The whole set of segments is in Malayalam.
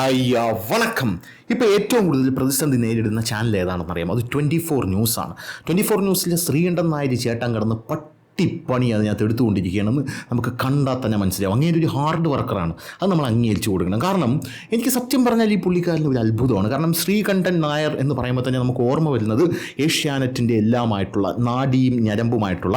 അയ്യോ വണക്കം. ഇപ്പോൾ ഏറ്റവും കൂടുതൽ പ്രതിസന്ധി നേരിടുന്ന ചാനൽ ഏതാണെന്ന് അറിയാം അത് ട്വന്റി ഫോർ ന്യൂസാണ് ട്വന്റി ഫോർ ന്യൂസിലെ ശ്രീകണ്ഠൻ നായർ ചേട്ടൻ കിടന്ന് പട്ടിപ്പണി അതിനകത്ത് എടുത്തുകൊണ്ടിരിക്കുകയാണെന്ന് നമുക്ക് കണ്ടാൽ തന്നെ മനസ്സിലാവും. അങ്ങനെ ഒരു ഹാർഡ് വർക്കറാണ് അത് നമ്മൾ അംഗീകരിച്ചു കൊടുക്കണം. കാരണം എനിക്ക് സത്യം പറഞ്ഞാൽ ഈ പുള്ളിക്കാരന് ഒരു അത്ഭുതമാണ്. കാരണം ശ്രീകണ്ഠൻ നായർ എന്ന് പറയുമ്പോൾ തന്നെ നമുക്ക് ഓർമ്മ വരുന്നത് ഏഷ്യാനെറ്റിന്റെ എല്ലാമായിട്ടുള്ള നാടിയും ഞരമ്പുമായിട്ടുള്ള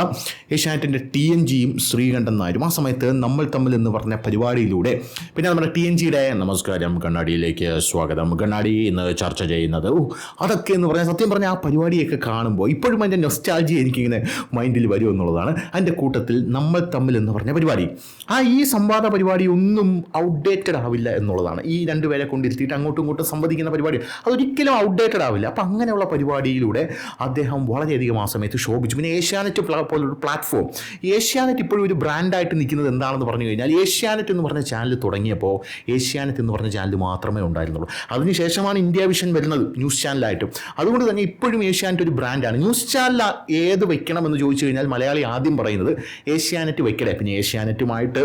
ഏഷ്യാനെറ്റിന്റെ ടി എൻ ജിയും ശ്രീകണ്ഠൻ നായരും. ആ സമയത്ത് നമ്മൾ തമ്മിൽ എന്ന് പറഞ്ഞ പരിപാടിയിലൂടെ പിന്നെ നമ്മുടെ ടി എൻ ജിയുടെ നമസ്കാരം കണ്ണാടിയിലേക്ക് സ്വാഗതം. കണ്ണാടി ഇന്ന് ചർച്ച ചെയ്യുന്നത്. ഓ അതൊക്കെ എന്ന് പറഞ്ഞാൽ സത്യം പറഞ്ഞാൽ ആ പരിപാടിയൊക്കെ കാണുമ്പോൾ ഇപ്പോഴും അതിന്റെ നൊസ്റ്റാൾജി എനിക്കിങ്ങനെ മൈൻഡിൽ വരും എന്നുള്ളതാണ്. അതിന്റെ കൂട്ടത്തിൽ നമ്മൾ തമ്മിൽ എന്ന് പറഞ്ഞ പരിപാടി. ആ ഈ സംവാദ പരിപാടി ഒന്നും ഔട്ട്ഡേറ്റഡ് ആവില്ല എന്നുള്ളതാണ്. ഈ രണ്ടുപേരെ കൊണ്ടിരുത്തിയിട്ട് അങ്ങോട്ടും ഇങ്ങോട്ടും സംവദിക്കുന്ന പരിപാടി. അതൊരിക്കലും ഔട്ട്ഡേറ്റഡ് ആവില്ല. അപ്പം അങ്ങനെയുള്ള പരിപാടിയിലൂടെ അദ്ദേഹം വളരെയധികം ആ സമയത്ത് ശോഭിച്ചു. പിന്നെ ഏഷ്യാനെറ്റ് പോലൊരു പ്ലാറ്റ്ഫോം ഏഷ്യാനെറ്റ് ഇപ്പോഴും ഒരു ബ്രാൻഡായിട്ട് നിൽക്കുന്നത് എന്താണെന്ന് പറഞ്ഞു കഴിഞ്ഞാൽ ഏഷ്യാനെറ്റ് എന്ന് പറഞ്ഞ ചാനൽ തുടങ്ങിയപ്പോൾ ഏഷ്യാനെറ്റ് എന്ന് പറഞ്ഞ ചാനൽ മാത്രമേ ഉണ്ടായിരുന്നുള്ളൂ. അതിനുശേഷമാണ് ഇന്ത്യ വിഷൻ വരുന്നത് ന്യൂസ് ചാനലായിട്ടും അതുകൊണ്ട് തന്നെ ഇപ്പോഴും ഏഷ്യാനെറ്റ് ഒരു ബ്രാൻഡാണ് ന്യൂസ് ചാനൽ ഏത് വെക്കണമെന്ന് ചോദിച്ചു കഴിഞ്ഞാൽ മലയാളി ആദ്യം പറയുന്നത് ഏഷ്യാനെറ്റ് വെക്കലേ പിന്നെ ഏഷ്യാനെറ്റുമായിട്ട്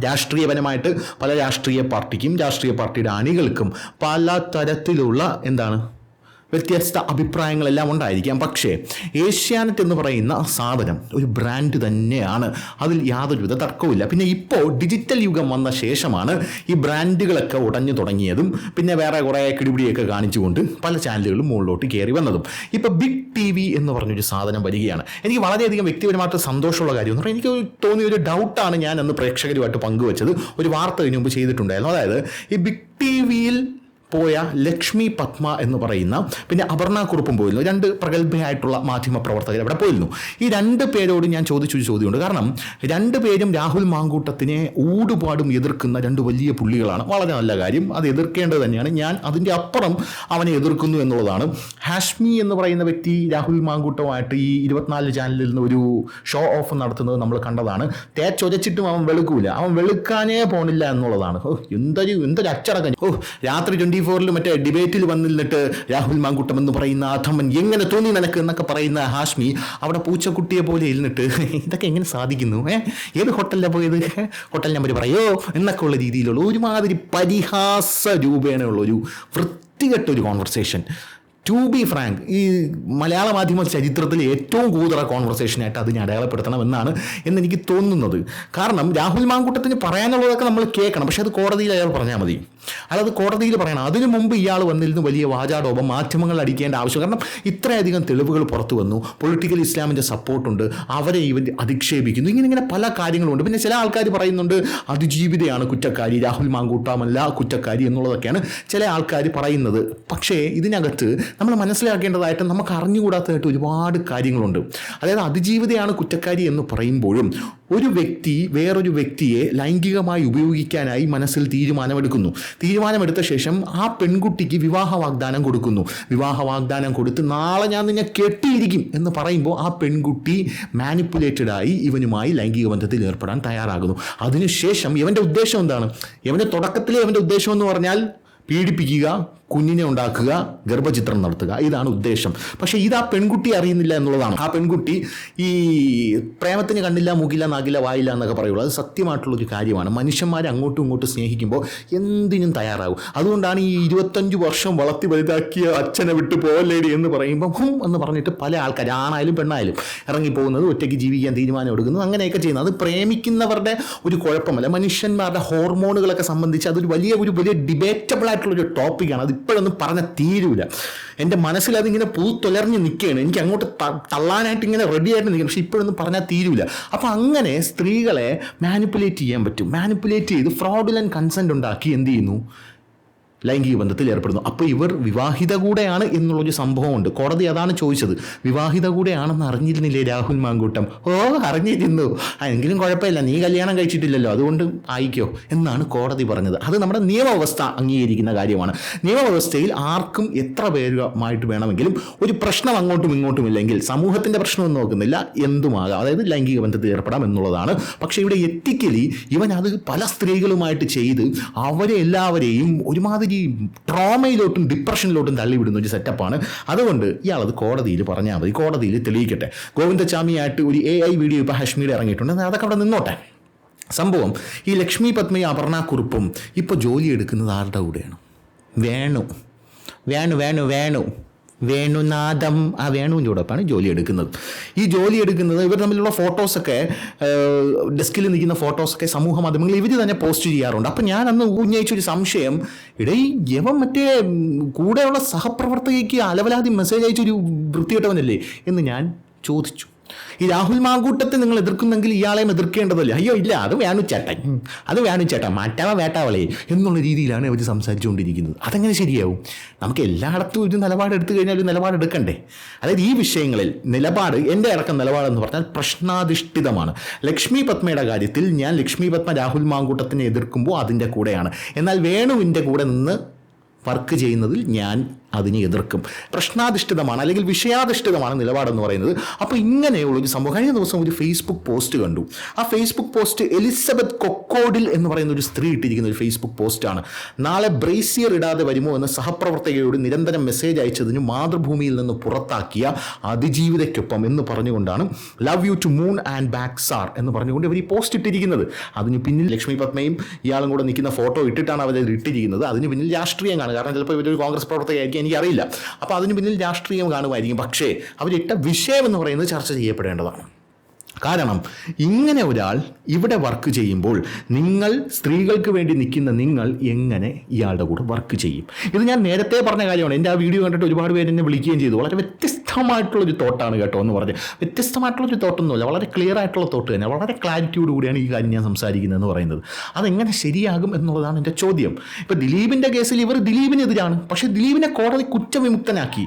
രാഷ്ട്രീയപരമായിട്ട് പല രാഷ്ട്രീയ പാർട്ടിക്കും രാഷ്ട്രീയ പാർട്ടിയുടെ അണികൾക്കും പല തരത്തിലുള്ള എന്താണ് വ്യത്യസ്ത അഭിപ്രായങ്ങളെല്ലാം ഉണ്ടായിരിക്കാം. പക്ഷേ ഏഷ്യാനെറ്റ് എന്ന് പറയുന്ന സാധനം ഒരു ബ്രാൻഡ് തന്നെയാണ്. അതിൽ യാതൊരുവിധ തർക്കവുമില്ല. പിന്നെ ഇപ്പോൾ ഡിജിറ്റൽ യുഗം വന്ന ശേഷമാണ് ഈ ബ്രാൻഡുകളൊക്കെ ഉടഞ്ഞു തുടങ്ങിയതും പിന്നെ വേറെ കുറേ കിടിപിടിയൊക്കെ കാണിച്ചുകൊണ്ട് പല ചാനലുകളും മുകളിലോട്ട് കയറി വന്നതും. ഇപ്പോൾ ബിഗ് ടി വി എന്ന് പറഞ്ഞൊരു സാധനം വരികയാണ്. എനിക്ക് വളരെയധികം വ്യക്തിപരമായിട്ട് സന്തോഷമുള്ള കാര്യം എന്ന് പറഞ്ഞാൽ എനിക്ക് തോന്നിയ ഒരു ഡൗട്ടാണ് ഞാൻ അന്ന് പ്രേക്ഷകരുമായിട്ട് പങ്കുവച്ചത്. ഒരു വാർത്ത ഇതിനു മുമ്പ് ചെയ്തിട്ടുണ്ടായിരുന്നു. അതായത് ഈ ബിഗ് ടി വിയിൽ പോയ ലക്ഷ്മി പത്മ എന്ന് പറയുന്ന പിന്നെ അപർണ കുറുപ്പും പോയിരുന്നു. രണ്ട് പ്രഗത്ഭയായിട്ടുള്ള മാധ്യമ പ്രവർത്തകർ അവിടെ പോയിരുന്നു. ഈ രണ്ട് പേരോട് ഞാൻ ചോദിച്ചു ചോദ്യമുണ്ട്. കാരണം രണ്ട് പേരും രാഹുൽ മാങ്കൂട്ടത്തിനെ ഊടുപാടും എതിർക്കുന്ന രണ്ട് വലിയ പുള്ളികളാണ്. വളരെ നല്ല കാര്യം. അത് എതിർക്കേണ്ടത് തന്നെയാണ്. ഞാൻ അതിന്റെ അപ്പുറം അവനെ എതിർക്കുന്നു എന്നുള്ളതാണ്. ഹാഷ്മി എന്ന് പറയുന്ന വ്യക്തി രാഹുൽ മാങ്കൂട്ടമായിട്ട് ഈ ഇരുപത്തിനാല് ചാനലിൽ നിന്ന് ഒരു ഷോ ഓഫ് നടത്തുന്നത് നമ്മൾ കണ്ടതാണ്. തേച്ചൊരച്ചിട്ടും അവൻ വെളുക്കൂല. അവൻ വെളുക്കാനേ പോണില്ല എന്നുള്ളതാണ്. ഓ എന്തൊരു എന്തൊരു അച്ചടക്കം. ഓ രാത്രി ട്വന്റി ഫോറിൽ മറ്റേ ഡിബേറ്റിൽ വന്നിരുന്നിട്ട് രാഹുൽ മാങ്കുട്ടം എന്ന് പറയുന്ന അധമൻ എങ്ങനെ തോന്നി നിനക്ക് എന്നൊക്കെ പറയുന്ന ഹാഷ്മി അവിടെ പൂച്ചക്കുട്ടിയെ പോലെ ഇരുന്നിട്ട് ഇതൊക്കെ എങ്ങനെ സാധിക്കുന്നു? ഏത് ഹോട്ടലിലാണ് പോയത്? ഹോട്ടൽ നമ്പർ പറയോ? എന്നൊക്കെ ഉള്ള രീതിയിലുള്ള ഒരുമാതിരി പരിഹാസ രൂപേണയുള്ള ഒരു വൃത്തികെട്ട ഒരു കോൺവെർസേഷൻ ടു ബി ഫ്രാങ്ക് ഈ മലയാള മാധ്യമ ചരിത്രത്തിൽ ഏറ്റവും കൂതറ കോൺവെർസേഷനായിട്ട് അതിനെ അടയാളപ്പെടുത്തണമെന്നാണ് എന്നെനിക്ക് തോന്നുന്നത്. കാരണം രാഹുൽ മാങ്കൂട്ടത്തിന് പറയാനുള്ളതൊക്കെ നമ്മൾ കേൾക്കണം. പക്ഷേ അത് കോടതിയിൽ അയാൾ പറഞ്ഞാൽ മതി. അയാളത് കോടതിയിൽ പറയണം അതിനു മുമ്പ് ഇയാൾ വന്നിരുന്നു വലിയ വാചാടോപം മാധ്യമങ്ങൾ അടിക്കേണ്ട ആവശ്യം. കാരണം ഇത്രയധികം തെളിവുകൾ പുറത്തു വന്നു പൊളിറ്റിക്കൽ ഇസ്ലാമിന്റെ സപ്പോർട്ടുണ്ട് അവരെ ഇവർ അധിക്ഷേപിക്കുന്നു ഇങ്ങനെ ഇങ്ങനെ പല കാര്യങ്ങളുണ്ട്. പിന്നെ ചില ആൾക്കാർ പറയുന്നുണ്ട് അതിജീവിതയാണ് കുറ്റക്കാരി രാഹുൽ മാങ്കൂട്ടാമല്ല കുറ്റക്കാരി എന്നുള്ളതൊക്കെയാണ് ചില ആൾക്കാർ പറയുന്നത്. പക്ഷേ ഇതിനകത്ത് നമ്മൾ മനസ്സിലാക്കേണ്ടതായിട്ട് നമുക്ക് അറിഞ്ഞുകൂടാത്തതായിട്ട് ഒരുപാട് കാര്യങ്ങളുണ്ട്. അതായത് അതിജീവിതയാണ് കുറ്റക്കാരി എന്ന് പറയുമ്പോഴും ഒരു വ്യക്തി വേറൊരു വ്യക്തിയെ ലൈംഗികമായി ഉപയോഗിക്കാനായി മനസ്സിൽ തീരുമാനമെടുക്കുന്നു. തീരുമാനമെടുത്ത ശേഷം ആ പെൺകുട്ടിക്ക് വിവാഹ വാഗ്ദാനം കൊടുക്കുന്നു. വിവാഹ വാഗ്ദാനം കൊടുത്ത് നാളെ ഞാൻ നിന്നെ കെട്ടിയിരിക്കും എന്ന് പറയുമ്പോൾ ആ പെൺകുട്ടി മാനിപ്പുലേറ്റഡ് ആയി ഇവനുമായി ലൈംഗിക ബന്ധത്തിൽ ഏർപ്പെടാൻ തയ്യാറാകുന്നു. അതിനുശേഷം ഇവന്റെ ഉദ്ദേശം എന്താണ്? ഇവന്റെ തുടക്കത്തിലെ ഇവന്റെ ഉദ്ദേശം എന്ന് പറഞ്ഞാൽ പീഡിപ്പിക്കുക കുഞ്ഞിനെ ഉണ്ടാക്കുക ഗർഭചിത്രം നടത്തുക. ഇതാണ് ഉദ്ദേശം. പക്ഷേ ഇത് ആ പെൺകുട്ടി അറിയുന്നില്ല എന്നുള്ളതാണ്. ആ പെൺകുട്ടി ഈ പ്രേമത്തിന് കണ്ണില്ല മൂക്കില്ല നാകില്ല വായില്ല എന്നൊക്കെ പറയുള്ളൂ. അത് സത്യമായിട്ടുള്ളൊരു കാര്യമാണ്. മനുഷ്യന്മാരെ അങ്ങോട്ടും ഇങ്ങോട്ടും സ്നേഹിക്കുമ്പോൾ എന്തിനും തയ്യാറാകും. അതുകൊണ്ടാണ് ഈ ഇരുപത്തഞ്ച് വർഷം വളർത്തി വലുതാക്കിയ അച്ഛനെ വിട്ടു പോവല്ലേടി എന്ന് പറയുമ്പോൾ ഹും എന്ന് പറഞ്ഞിട്ട് പല ആൾക്കാർ ആണായാലും പെണ്ണായാലും ഇറങ്ങിപ്പോകുന്നത് ഒറ്റയ്ക്ക് ജീവിക്കാൻ തീരുമാനം എടുക്കുന്നത് അങ്ങനെയൊക്കെ ചെയ്യുന്നത്. അത് പ്രേമിക്കുന്നവരുടെ ഒരു കുഴപ്പമല്ല. മനുഷ്യന്മാരുടെ ഹോർമോണുകളൊക്കെ സംബന്ധിച്ച് അതൊരു വലിയ ഒരു വലിയ ഡിബേറ്റബിൾ ആയിട്ടുള്ളൊരു ടോപ്പിക്കാണ് അത് ഇപ്പോഴൊന്നും പറഞ്ഞ തീരൂല. എന്റെ മനസ്സിൽ അതിങ്ങനെ പൂത്തൊലർഞ്ഞ് നിൽക്കുകയാണ് എനിക്ക് അങ്ങോട്ട് തള്ളാനായിട്ട് ഇങ്ങനെ റെഡി ആയിട്ട് നിൽക്കണം പക്ഷെ ഇപ്പോഴൊന്നും പറഞ്ഞാൽ തീരൂല. അപ്പോൾ അങ്ങനെ സ്ത്രീകളെ മാനിപ്പുലേറ്റ് ചെയ്യാൻ പറ്റും. മാനിപ്പുലേറ്റ് ചെയ്ത് ഫ്രോഡുലൻ കൺസെന്റ് ഉണ്ടാക്കി എന്ത് ചെയ്യുന്നു? ലൈംഗിക ബന്ധത്തിൽ ഏർപ്പെടുന്നു. അപ്പോൾ ഇവർ വിവാഹിത കൂടെയാണ് എന്നുള്ളൊരു സംഭവമുണ്ട്. കോടതി അതാണ് ചോദിച്ചത്. വിവാഹിത കൂടെയാണെന്ന് അറിഞ്ഞിരുന്നില്ലേ രാഹുൽ മാങ്കൂട്ടം? ഓ അറിഞ്ഞിരുന്നു. എങ്കിലും കുഴപ്പമില്ല. നീ കല്യാണം കഴിച്ചിട്ടില്ലല്ലോ. അതുകൊണ്ട് ആയിക്കോ എന്നാണ് കോടതി പറഞ്ഞത്. അത് നമ്മുടെ നിയമവ്യവസ്ഥ അംഗീകരിക്കുന്ന കാര്യമാണ്. നിയമവ്യവസ്ഥയിൽ ആർക്കും എത്ര പേരുമായിട്ട് വേണമെങ്കിലും ഒരു പ്രശ്നം അങ്ങോട്ടും ഇങ്ങോട്ടും ഇല്ലെങ്കിൽ സമൂഹത്തിന്റെ പ്രശ്നമൊന്നും നോക്കുന്നില്ല. എന്തുമാകാം? അതായത് ലൈംഗിക ബന്ധത്തിൽ ഏർപ്പെടാം എന്നുള്ളതാണ്. പക്ഷേ ഇവിടെ എത്തിക്കലി ഇവൻ അത് പല സ്ത്രീകളുമായിട്ട് ചെയ്ത് അവരെ എല്ലാവരെയും ഒരുമാതിരി ട്രോമയിലോട്ടും ഡിപ്രഷനിലോട്ടും തള്ളിവിടുന്ന ഒരു സെറ്റപ്പാണ്. അതുകൊണ്ട് ഇയാളത് കോടതിയിൽ പറഞ്ഞാൽ മതി. കോടതിയിൽ തെളിയിക്കട്ടെ. ഗോവിന്ദചാമിയായിട്ട് ഒരു എ ഐ വീഡിയോ ഇപ്പോൾ ഹഷ്മിയുടെ ഇറങ്ങിയിട്ടുണ്ട്. അതൊക്കെ അവിടെ നിന്നോട്ടെ. സംഭവം ഈ ലക്ഷ്മി പത്മി അപർണ കുറുപ്പും ഇപ്പോൾ ജോലി എടുക്കുന്നത് ആരുടെ കൂടെയാണ്? വേണു. വേണു വേണു വേണു. വേണുനാഥം. ആ വേണുവിന്റെ കൂടൊപ്പമാണ് ജോലി എടുക്കുന്നത്. ഈ ജോലി എടുക്കുന്നത് ഇവർ തമ്മിലുള്ള ഫോട്ടോസൊക്കെ ഡെസ്കിൽ നിൽക്കുന്ന ഫോട്ടോസൊക്കെ സമൂഹ മാധ്യമങ്ങളിൽ ഇവർ തന്നെ പോസ്റ്റ് ചെയ്യാറുണ്ട്. അപ്പം ഞാൻ അന്ന് ഉന്നയിച്ചൊരു സംശയം ഇടയിൽ യവൻ മറ്റേ കൂടെയുള്ള സഹപ്രവർത്തകയ്ക്ക് അലവലാതി മെസ്സേജ് അയച്ചൊരു വൃത്തികെട്ടവനല്ലേ എന്ന് ഞാൻ ചോദിച്ചു. ഈ രാഹുൽ മാങ്കൂട്ടത്തെ നിങ്ങൾ എതിർക്കുന്നെങ്കിൽ ഇയാളെയും എതിർക്കേണ്ടതല്ല? അയ്യോ ഇല്ല അത് വേണു ചേട്ടൻ. ഉം, അത് വേണു ചേട്ടൻ. മാറ്റാവ വേട്ടാവളെ എന്നുള്ള രീതിയിലാണ് ഇവർ സംസാരിച്ചുകൊണ്ടിരിക്കുന്നത്. അതങ്ങനെ ശരിയാവും? നമുക്ക് എല്ലായിടത്തും ഒരു നിലപാട് എടുത്തു കഴിഞ്ഞാൽ ഒരു നിലപാട് എടുക്കണ്ടേ? അതായത് ഈ വിഷയങ്ങളിൽ നിലപാട് എന്റെ അടക്കം നിലപാടെന്ന് പറഞ്ഞാൽ പ്രശ്നാധിഷ്ഠിതമാണ്. ലക്ഷ്മി പത്മയുടെ കാര്യത്തിൽ ഞാൻ ലക്ഷ്മി പത്മ രാഹുൽ മാങ്കൂട്ടത്തിനെ എതിർക്കുമ്പോൾ അതിന്റെ കൂടെയാണ്. എന്നാൽ വേണുവിന്റെ കൂടെ നിന്ന് വർക്ക് ചെയ്യുന്നതിൽ ഞാൻ അതിനെ എതിർക്കും. പ്രശ്നാധിഷ്ഠിതമാണ് അല്ലെങ്കിൽ വിഷയാധിഷ്ഠിതമാണ് നിലപാടെന്ന് പറയുന്നത്. അപ്പോൾ ഇങ്ങനെയുള്ള ഒരു സംഭവം കഴിഞ്ഞ ദിവസം ഒരു ഫേസ്ബുക്ക് പോസ്റ്റ് കണ്ടു. ആ ഫേസ്ബുക്ക് പോസ്റ്റ് എലിസബത്ത് കൊക്കോഡിൽ എന്ന് പറയുന്ന ഒരു സ്ത്രീ ഇട്ടിരിക്കുന്ന ഒരു ഫേസ്ബുക്ക് പോസ്റ്റാണ് നാളെ ബ്രേസിയർ ഇടാതെ വരുമോ എന്ന് സഹപ്രവർത്തകയോട് നിരന്തരം മെസ്സേജ് അയച്ചതിന് മാതൃഭൂമിയിൽ നിന്ന് പുറത്താക്കിയ അതിജീവിതയ്ക്കൊപ്പം എന്ന് പറഞ്ഞുകൊണ്ടാണ് love you to moon and back sir എന്ന് പറഞ്ഞുകൊണ്ട് ഇവർ ഈ പോസ്റ്റ് ഇട്ടിരിക്കുന്നത്. അതിന് പിന്നിൽ ലക്ഷ്മി പത്മയും ഇയാളും കൂടെ നിൽക്കുന്ന ഫോട്ടോ ഇട്ടിട്ടാണ് അവർ ഇട്ടിരിക്കുന്നത്. അതിന് പിന്നിൽ രാഷ്ട്രീയം കാണും. കാരണം ചിലപ്പോൾ ഇവരൊരു കോൺഗ്രസ് പ്രവർത്തകയായിരിക്കും. എനിക്കറിയില്ല. അപ്പോൾ അതിന് പിന്നിൽ രാഷ്ട്രീയം കാണുമായിരിക്കും. പക്ഷേ അവരിട്ട വിഷയം എന്ന് പറയുന്നത് ചർച്ച ചെയ്യപ്പെടേണ്ടതാണ്. കാരണം ഇങ്ങനെ ഒരാൾ ഇവിടെ വർക്ക് ചെയ്യുമ്പോൾ നിങ്ങൾ സ്ത്രീകൾക്ക് വേണ്ടി നിൽക്കുന്ന നിങ്ങൾ എങ്ങനെ ഇയാളുടെ കൂടെ വർക്ക് ചെയ്യും? ഇത് ഞാൻ നേരത്തെ പറഞ്ഞ കാര്യമാണ്. എന്റെ ആ വീഡിയോ കണ്ടിട്ട് ഒരുപാട് പേര് എന്നെ വിളിക്കുകയും ചെയ്തു. വളരെ വ്യത്യസ്തമായിട്ടുള്ളൊരു തോട്ടാണ് കേട്ടോ എന്ന് പറഞ്ഞ്. വ്യത്യസ്തമായിട്ടുള്ളൊരു തോട്ടൊന്നുമില്ല വളരെ ക്ലിയർ ആയിട്ടുള്ള തോട്ട് തന്നെ. വളരെ ക്ലാരിറ്റിയോട് കൂടിയാണ് ഈ കാര്യം ഞാൻ സംസാരിക്കുന്നത് എന്ന് പറയുന്നത്. അതെങ്ങനെ ശരിയാകും എന്നുള്ളതാണ് എന്റെ ചോദ്യം. ഇപ്പോൾ ദിലീപിന്റെ കേസിൽ ഇവർ ദിലീപിനെതിരാണ്. പക്ഷേ ദിലീപിനെ കോടതി കുറ്റവിമുക്തനാക്കി.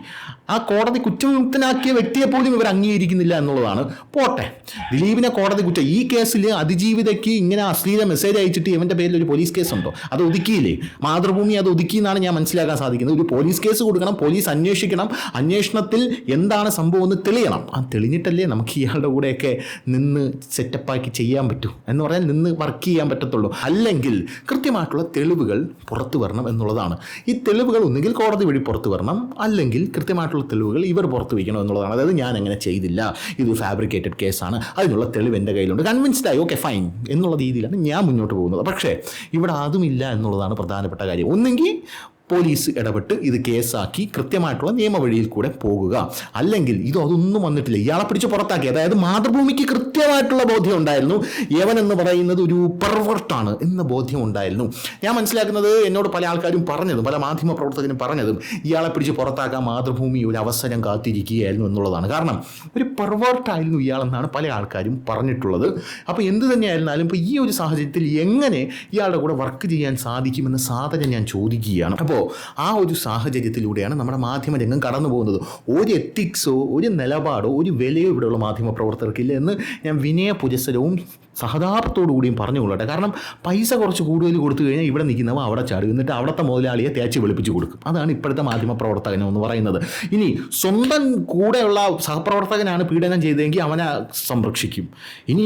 ആ കോടതി കുറ്റവിമുക്തനാക്കിയ വ്യക്തിയെ പോലും ഇവർ അംഗീകരിക്കുന്നില്ല എന്നുള്ളതാണ്. പോട്ടെ. ദിലീപിനെ കോടതി കുറ്റം. ഈ കേസിൽ അതിജീവിതയ്ക്ക് ഇങ്ങനെ അശ്ലീല മെസ്സേജ് അയച്ചിട്ട് ഇവന്റെ പേരിൽ ഒരു പോലീസ് കേസ് ഉണ്ടോ? അത് ഒതുക്കിയില്ലേ? മാതൃഭൂമി അത് ഒതുക്കി എന്നാണ് ഞാൻ മനസ്സിലാക്കാൻ സാധിക്കുന്നത്. ഒരു പോലീസ് കേസ് കൊടുക്കണം പോലീസ് അന്വേഷിക്കണം അന്വേഷണത്തിൽ എന്താണ് സംഭവം എന്ന് തെളിയണം. ആ തെളിഞ്ഞിട്ടല്ലേ നമുക്ക് ഇയാളുടെ കൂടെയൊക്കെ നിന്ന് സെറ്റപ്പാക്കി ചെയ്യാൻ പറ്റൂ എന്ന് പറഞ്ഞാൽ നിന്ന് വർക്ക് ചെയ്യാൻ പറ്റത്തുള്ളൂ. അല്ലെങ്കിൽ കൃത്യമായിട്ടുള്ള തെളിവുകൾ പുറത്തു വരണം എന്നുള്ളതാണ്. ഈ തെളിവുകൾ ഒന്നുകിൽ കോടതി വഴി പുറത്തു വരണം അല്ലെങ്കിൽ കൃത്യമായിട്ടുള്ള തെളിവുകൾ ഇവർ പുറത്തു വയ്ക്കണം എന്നുള്ളതാണ്. അതായത് ഞാൻ അങ്ങനെ ചെയ്തില്ല. ഇത് ഫാബ്രിക്കേറ്റഡ് കേസാണ് അതിനുള്ള തെളിവ് എന്റെ കയ്യിലുണ്ട്. കൺവിൻസ്ഡ് ആയി. ഓക്കെ ഫൈൻ എന്നുള്ള രീതിയിലാണ് ഞാൻ മുന്നോട്ട് പോകുന്നത്. പക്ഷേ ഇവിടെ അതുമില്ല എന്നുള്ളതാണ് പ്രധാനപ്പെട്ട കാര്യം. ഒന്നെങ്കിൽ പോലീസ് ഇടപെട്ട് ഇത് കേസാക്കി കൃത്യമായിട്ടുള്ള നിയമവഴിയിൽ കൂടെ പോകുക. അല്ലെങ്കിൽ ഇത് അതൊന്നും വന്നിട്ടില്ല. ഇയാളെ പിടിച്ച് പുറത്താക്കി. അതായത് മാതൃഭൂമിക്ക് കൃത്യമായിട്ടുള്ള ബോധ്യം ഉണ്ടായിരുന്നു. യവൻ എന്ന് പറയുന്നത് ഒരു പെർവർട്ടാണ് എന്ന ബോധ്യം ഉണ്ടായിരുന്നു. ഞാൻ മനസ്സിലാക്കുന്നത് എന്നോട് പല ആൾക്കാരും പറഞ്ഞതും പല മാധ്യമ പ്രവർത്തകരും പറഞ്ഞതും ഇയാളെ പിടിച്ച് പുറത്താക്കാൻ മാതൃഭൂമി ഒരു അവസരം കാത്തിരിക്കുകയായിരുന്നു എന്നുള്ളതാണ്. കാരണം ഒരു പെർവേർട്ടായിരുന്നു ഇയാളെന്നാണ് പല ആൾക്കാരും പറഞ്ഞിട്ടുള്ളത്. അപ്പോൾ എന്ത് തന്നെയായിരുന്നാലും ഇപ്പോൾ ഈ ഒരു സാഹചര്യത്തിൽ എങ്ങനെ ഇയാളുടെ കൂടെ വർക്ക് ചെയ്യാൻ സാധിക്കുമെന്ന സാധനം ഞാൻ ചോദിക്കുകയാണ്. അപ്പോൾ ആ ഒരു സാഹചര്യത്തിലൂടെയാണ് നമ്മുടെ മാധ്യമ രംഗം കടന്നു പോകുന്നത്. ഒരു എത്തിക്സോ ഒരു നിലപാടോ ഒരു വിലയോ ഇവിടെയുള്ള മാധ്യമ പ്രവർത്തകർക്കില്ല എന്ന് ഞാൻ വിനയ പുരസരവും സഹതാപത്തോടു കൂടിയും പറഞ്ഞുകൊള്ളട്ടെ. കാരണം പൈസ കുറച്ച് കൂടുതൽ കൊടുത്തു കഴിഞ്ഞാൽ ഇവിടെ നിൽക്കുന്നവ അവിടെ ചാടും എന്നിട്ട് അവിടുത്തെ മുതലാളിയെ തേച്ച് വെളുപ്പിച്ച് കൊടുക്കും. അതാണ് ഇപ്പോഴത്തെ മാധ്യമ പ്രവർത്തകനം എന്ന് പറയുന്നത്. ഇനി സ്വന്തം കൂടെയുള്ള സഹപ്രവർത്തകനാണ് പീഡനം ചെയ്തതെങ്കിൽ അവനെ സംരക്ഷിക്കും. ഇനി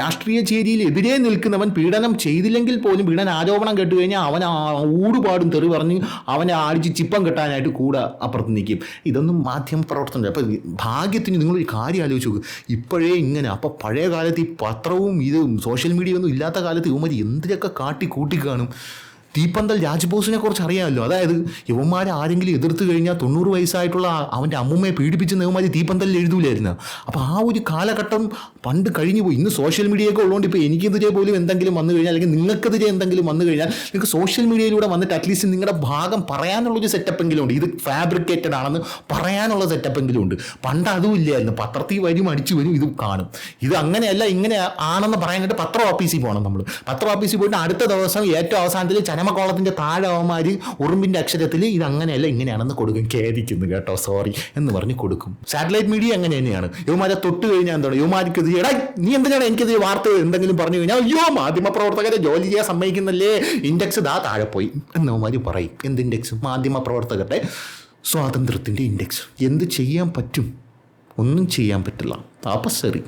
രാഷ്ട്രീയ ചേരിയിൽ എതിരെ നിൽക്കുന്നവൻ പീഡനം ചെയ്തില്ലെങ്കിൽ പോലും പീഡന ആരോപണം കേട്ട് കഴിഞ്ഞാൽ അവൻ ഊടുപാടും തെറി പറഞ്ഞ് അവനെ ആടിച്ച് ചിപ്പം കിട്ടാനായിട്ട് കൂടെ അപ്പുറത്ത് നിൽക്കും ഇതൊന്നും മാധ്യമ പ്രവർത്തനം അപ്പോൾ ഭാഗ്യത്തിന് നിങ്ങളൊരു കാര്യം ആലോചിച്ച് നോക്ക്. ഇപ്പോഴേ ഇങ്ങനെ. അപ്പോൾ പഴയ കാലത്ത് ഈ പത്രവും ഇതും സോഷ്യൽ മീഡിയ ഒന്നും ഇല്ലാത്ത കാലത്ത് ഇവന്മാർ എന്തിനൊക്കെ കാട്ടി കൂട്ടി കാണും തീപ്പന്തൽ രാജ്ബോസിനെ കുറിച്ച് അറിയാമല്ലോ. അതായത് യുവന്മാരെ ആരെങ്കിലും എതിർത്ത് കഴിഞ്ഞാൽ തൊണ്ണൂറ് വയസ്സായിട്ടുള്ള അവന്റെ അമ്മൂമ്മയെ പീഡിപ്പിച്ച് നിയമമാതിരി തീപ്പന്തലിൽ എഴുതൂലായിരുന്നു. അപ്പോൾ ആ ഒരു കാലഘട്ടം പണ്ട് കഴിഞ്ഞു പോയി. ഇന്ന് സോഷ്യൽ മീഡിയയൊക്കെ ഉള്ളതുകൊണ്ട് ഇപ്പോൾ എനിക്കെതിരെ പോലും എന്തെങ്കിലും വന്നു കഴിഞ്ഞാൽ അല്ലെങ്കിൽ നിങ്ങൾക്കെതിരെ എന്തെങ്കിലും വന്നു കഴിഞ്ഞാൽ നിങ്ങൾക്ക് സോഷ്യൽ മീഡിയയിലൂടെ വന്നിട്ട് അറ്റ്ലീസ്റ്റ് നിങ്ങളുടെ ഭാഗം പറയാനുള്ളൊരു സെറ്റപ്പെങ്കിലും ഉണ്ട്. ഇത് ഫാബ്രിക്കേറ്റഡ് ആണെന്ന് പറയാനുള്ള സെറ്റപ്പെങ്കിലും ഉണ്ട്. പണ്ട് അതും ഇല്ലായിരുന്നു. പത്രത്തിൽ വരും അടിച്ചു വരും ഇത് കാണും. ഇത് അങ്ങനെയല്ല ഇങ്ങനെ ആണെന്ന് പറയാനായിട്ട് പത്ര ഓഫീസിൽ പോകണം നമ്മൾ പത്ര ഓഫീസിൽ പോയിട്ട് അടുത്ത ദിവസം ഏറ്റവും അവസാനത്തിൽ ചനമക്കോളത്തിന്റെ താഴെ അവന്മാർ ഉറുമ്പിന്റെ അക്ഷരത്തിൽ ഇത് അങ്ങനെയല്ല ഇങ്ങനെയാണെന്ന് കൊടുക്കും ഖേദിക്കുന്നു കേട്ടോ സോറി എന്ന് പറഞ്ഞ് കൊടുക്കും. സാറ്റലൈറ്റ് മീഡിയ അങ്ങനെ തന്നെയാണ്. യുവമാരെ തൊട്ട് കഴിഞ്ഞാൽ എന്താണ്? യുവമാർക്ക് ഇത് എടാ നീ എന്തിനാണ് എനിക്കിത് വാർത്ത എന്തെങ്കിലും പറഞ്ഞു കഴിഞ്ഞാൽ അയ്യോ മാധ്യമപ്രവർത്തകരെ ജോലി ചെയ്യാൻ സമ്മതിക്കുന്നല്ലേ? ഇൻഡെക്സ് ദാ താഴെ പോയി. എന്ന് അവന്മാർ പറയും. എന്ത് ഇൻഡെക്സ് മാധ്യമപ്രവർത്തകരുടെ സ്വാതന്ത്ര്യത്തിന്റെ ഇൻഡെക്സ് എന്ത് ചെയ്യാൻ പറ്റും? ഒന്നും ചെയ്യാൻ പറ്റില്ല. ശരി